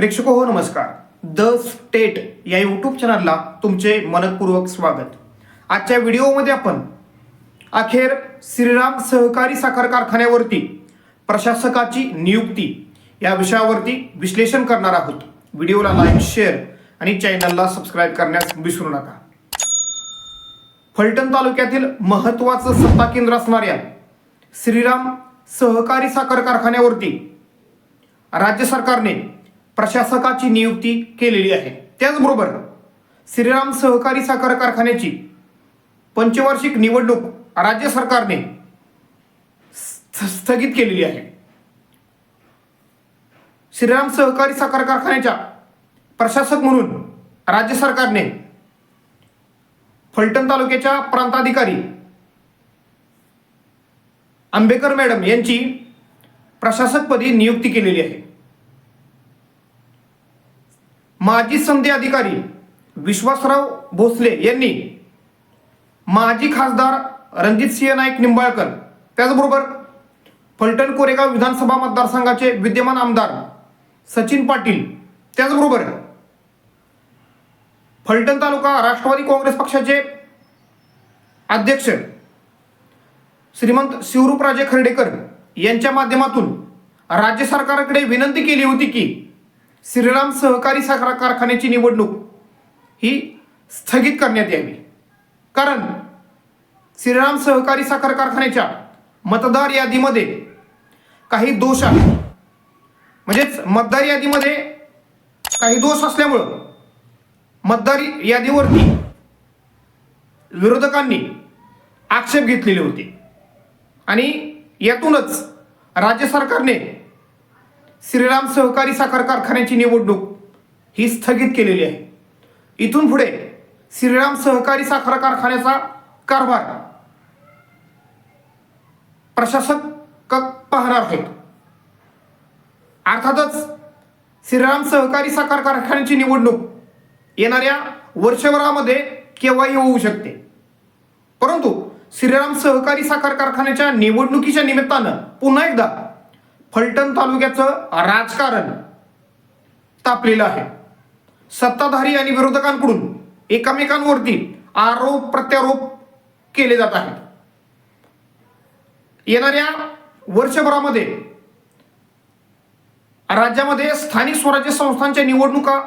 प्रेक्षको हो नमस्कार. The state या यूट्यूब चॅनलला तुमचे मनपूर्वक स्वागत. आजच्या व्हिडिओमध्ये आपण अखेर श्रीराम सहकारी साखर कारखान्यावरती प्रशासकाची नियुक्ती या विषयावरती विश्लेषण करणार आहोत. व्हिडिओला लाईक शेअर आणि चॅनलला सबस्क्राईब करण्यास विसरू नका. फलटण तालुक्यातील महत्वाचं सत्ता केंद्र असणाऱ्या श्रीराम सहकारी साखर कारखान्यावरती राज्य सरकारने प्रशासकाची नियुक्ती केलेली आहे. त्याचबरोबर श्रीराम सहकारी साखर कारखान्याची पंचवार्षिक निवडणूक राज्य सरकारने स्थगित केलेली आहे. श्रीराम सहकारी साखर कारखान्याच्या प्रशासक म्हणून राज्य सरकारने फलटण तालुक्याच्या प्रांताधिकारी आंबेकर मॅडम यांची प्रशासकपदी नियुक्ती केलेली आहे. माजी संधी अधिकारी विश्वासराव भोसले यांनी माजी खासदार रणजितसिंह नाईक निंबाळकर त्याचबरोबर फलटण कोरेगाव विधानसभा मतदारसंघाचे विद्यमान आमदार सचिन पाटील त्याचबरोबर फलटण तालुका राष्ट्रवादी काँग्रेस पक्षाचे अध्यक्ष श्रीमंत शिवरूपराजे खर्डेकर यांच्या माध्यमातून राज्य सरकारकडे विनंती केली होती की श्रीराम सहकारी साखर कारखान्याची निवडणूक ही स्थगित करण्यात यावी. कारण श्रीराम सहकारी साखर कारखान्याच्या मतदार यादीमध्ये काही दोष आहेत. म्हणजेच मतदार यादीमध्ये काही दोष असल्यामुळं मतदार यादीवरती विरोधकांनी आक्षेप घेतलेले होते. आणि यातूनच राज्य सरकारने श्रीराम सहकारी साखर कारखान्याची निवडणूक ही स्थगित केलेली आहे. इथून पुढे श्रीराम सहकारी साखर कारखान्याचा कारभार प्रशासक पाहणार आहेत. अर्थातच श्रीराम सहकारी साखर कारखान्याची निवडणूक येणाऱ्या वर्षभरामध्ये केव्हाही होऊ शकते. परंतु श्रीराम सहकारी साखर कारखान्याच्या निवडणुकीच्या निमित्तानं पुन्हा एकदा फलटण तालुक्याचं राजकारण तापलेलं आहे. सत्ताधारी आणि विरोधकांकडून एकमेकांवरती आरोप प्रत्यारोप केले जात आहेत. येणाऱ्या वर्षभरामध्ये राज्यामध्ये स्थानिक स्वराज्य संस्थांच्या निवडणुका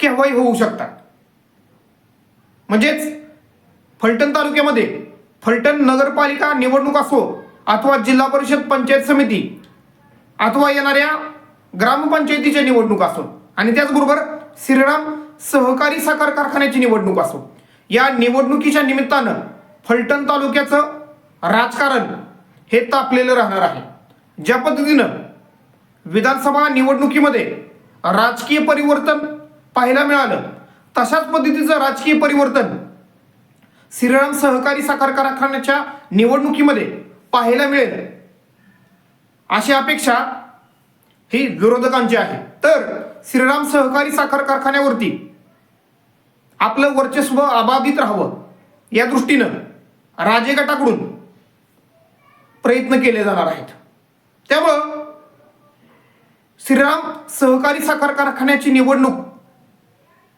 केव्हाही होऊ शकतात. म्हणजेच फलटण तालुक्यामध्ये फलटण नगरपालिका निवडणूक असो अथवा जिल्हा परिषद पंचायत समिती अथवा येणाऱ्या ग्रामपंचायतीच्या निवडणूक असो आणि त्याचबरोबर श्रीराम सहकारी साखर कारखान्याची निवडणूक असो या निवडणुकीच्या निमित्तानं फलटण तालुक्याचं राजकारण हे तापलेलं राहणार आहे. ज्या पद्धतीनं विधानसभा निवडणुकीमध्ये राजकीय परिवर्तन पाहायला मिळालं तशाच पद्धतीचं राजकीय परिवर्तन श्रीराम सहकारी साखर कारखान्याच्या निवडणुकीमध्ये पाहायला मिळेल. अशी अपेक्षा ही विरोधकांची आहे. तर श्रीराम सहकारी साखर कारखान्यावरती आपलं वर्चस्व अबाधित राहावं या दृष्टीनं राजे गटाकडून प्रयत्न केले जाणार आहेत. त्यामुळं श्रीराम सहकारी साखर कारखान्याची निवडणूक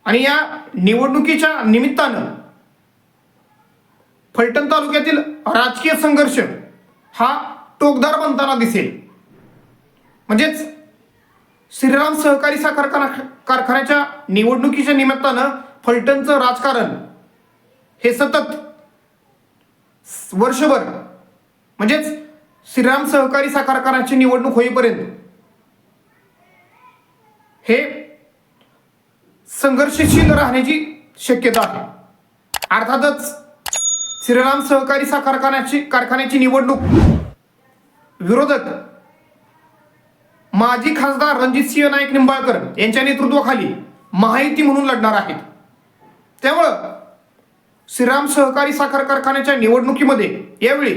आणि या निवडणुकीच्या निमित्तानं फलटण तालुक्यातील राजकीय संघर्ष हा टोकदार बनताना दिसेल. म्हणजेच श्रीराम सहकारी साखर कारखान्याच्या निवडणुकीच्या निमित्तानं फलटणचं राजकारण हे सतत वर्षभर म्हणजेच श्रीराम सहकारी साखर कारखान्याची निवडणूक होईपर्यंत हे संघर्षशील राहण्याची शक्यता आहे. अर्थातच श्रीराम सहकारी साखर कारखान्याची कारखान्याची निवडणूक विरोधक माजी खासदार रणजितसिंह नाईक निंबाळकर यांच्या नेतृत्वाखाली महायुती म्हणून लढणार आहेत. त्यामुळं श्रीराम सहकारी साखर कारखान्याच्या निवडणुकीमध्ये यावेळी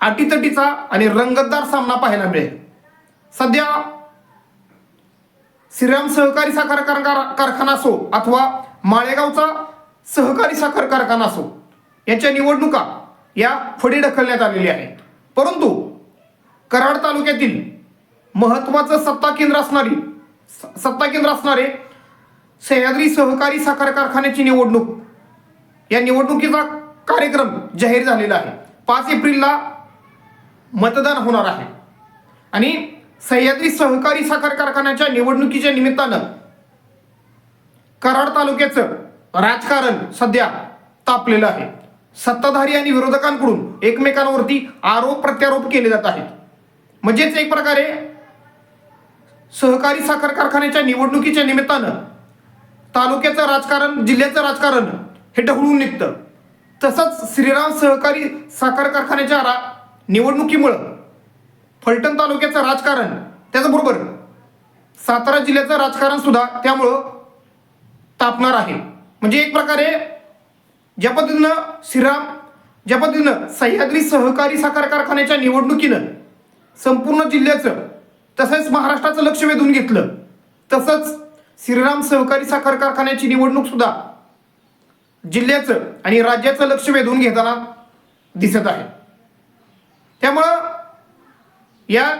अटीतटीचा आणि रंगतदार सामना पाहायला मिळेल. सध्या श्रीराम सहकारी साखर कारखाना कारखाना असो अथवा माळेगावचा सहकारी साखर कारखाना असो याच्या निवडणुका या पुढे ढकलण्यात आलेल्या आहेत. परंतु कराड तालुक्यातील महत्वाचं सत्ता केंद्र असणारी स- सत्ता केंद्र असणारे सह्याद्री सहकारी साखर कारखान्याची निवडणूक. या निवडणुकीचा कार्यक्रम जाहीर झालेला आहे. पाच एप्रिलला मतदान होणार आहे. आणि सह्याद्री सहकारी साखर कारखान्याच्या निवडणुकीच्या निमित्तानं कराड तालुक्याचं राजकारण सध्या तापलेलं आहे. सत्ताधारी आणि विरोधकांकडून एकमेकांवरती आरोप प्रत्यारोप केले जात आहेत. म्हणजेच एक प्रकारे सहकारी साखर कारखान्याच्या निवडणुकीच्या निमित्तानं तालुक्याचं राजकारण जिल्ह्याचं राजकारण हे ढवळून निघतं. तसंच श्रीराम सहकारी साखर कारखान्याच्या रा निवडणुकीमुळं फलटण तालुक्याचं राजकारण त्याचबरोबर सातारा जिल्ह्याचं राजकारण सुद्धा त्यामुळं तापणार आहे. म्हणजे एक प्रकारे ज्या पद्धतीनं श्रीराम ज्या पद्धतीनं सह्याद्री सहकारी साखर कारखान्याच्या निवडणुकीनं संपूर्ण जिल्ह्याचं तसंच महाराष्ट्राचं लक्ष वेधून घेतलं. तसंच श्रीराम सहकारी साखर कारखान्याची निवडणूक सुद्धा जिल्ह्याचं आणि राज्याचं लक्ष वेधून घेताना दिसत आहे. त्यामुळं या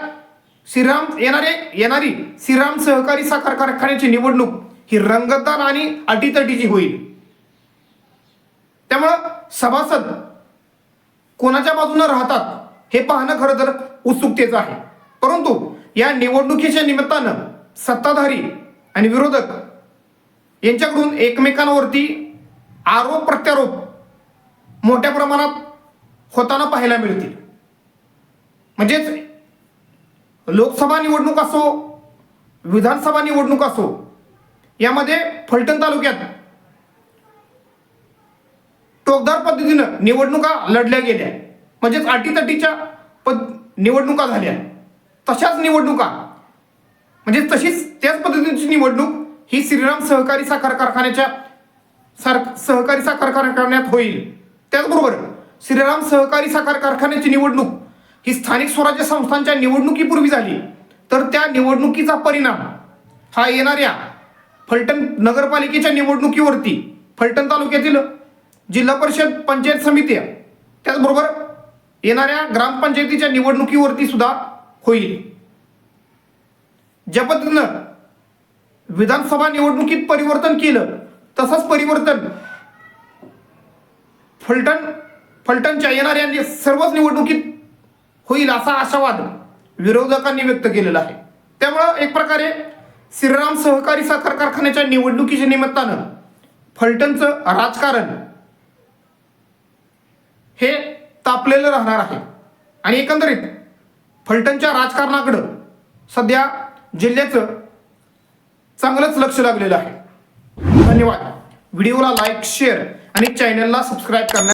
श्रीराम येणारे येणारी श्रीराम सहकारी साखर कारखान्याची निवडणूक ही रंगतदार आणि अटीतटीची होईल. त्यामुळं सभासद कोणाच्या बाजूनं राहतात हे पाहणं खरं तर उत्सुकतेचं आहे. परंतु या निवडणुकीच्या निमित्तानं सत्ताधारी आणि विरोधक यांच्याकडून एकमेकांवरती आरोप प्रत्यारोप मोठ्या प्रमाणात होताना पाहायला मिळतील. म्हणजेच लोकसभा निवडणूक असो विधानसभा निवडणूक असो यामध्ये फलटण तालुक्यात टोकदार पद्धतीनं निवडणुका लढल्या गेल्या. म्हणजेच अटीतटीच्या पद निवडणुका झाल्या. तशाच निवडणुका. म्हणजे तशीच त्याच पद्धतीची निवडणूक ही श्रीराम सहकारी साखर कारखान्याच्या सार सहकारी साखर कारखान्यात होईल. त्याचबरोबर श्रीराम सहकारी साखर कारखान्याची निवडणूक ही स्थानिक स्वराज्य संस्थांच्या निवडणुकीपूर्वी झाली. तर त्या निवडणुकीचा परिणाम हा येणाऱ्या फलटण नगरपालिकेच्या निवडणुकीवरती फलटण तालुक्यातील जिल्हा परिषद पंचायत समिती त्याचबरोबर येणाऱ्या ग्रामपंचायतीच्या निवडणुकीवरती सुद्धा होईल. ज्या पद्धतीनं विधानसभा निवडणुकीत परिवर्तन केलं तसंच परिवर्तन फलटण फलटणच्या येणाऱ्या सर्वच निवडणुकीत होईल असा आशावाद विरोधकांनी व्यक्त केलेला आहे. त्यामुळं एक प्रकारे श्रीराम सहकारी साखर कारखान्याच्या निवडणुकीच्या निमित्तानं फलटणचं राजकारण हे तापलेलं राहणार आहे. आणि एकंदरीत फलटणच्या राजकारणाकडं सध्या जिल्ह्याचं चांगलंच लक्ष लागलेलं आहे. धन्यवाद. व्हिडिओला लाईक शेअर आणि चॅनलला सबस्क्राईब करण्यास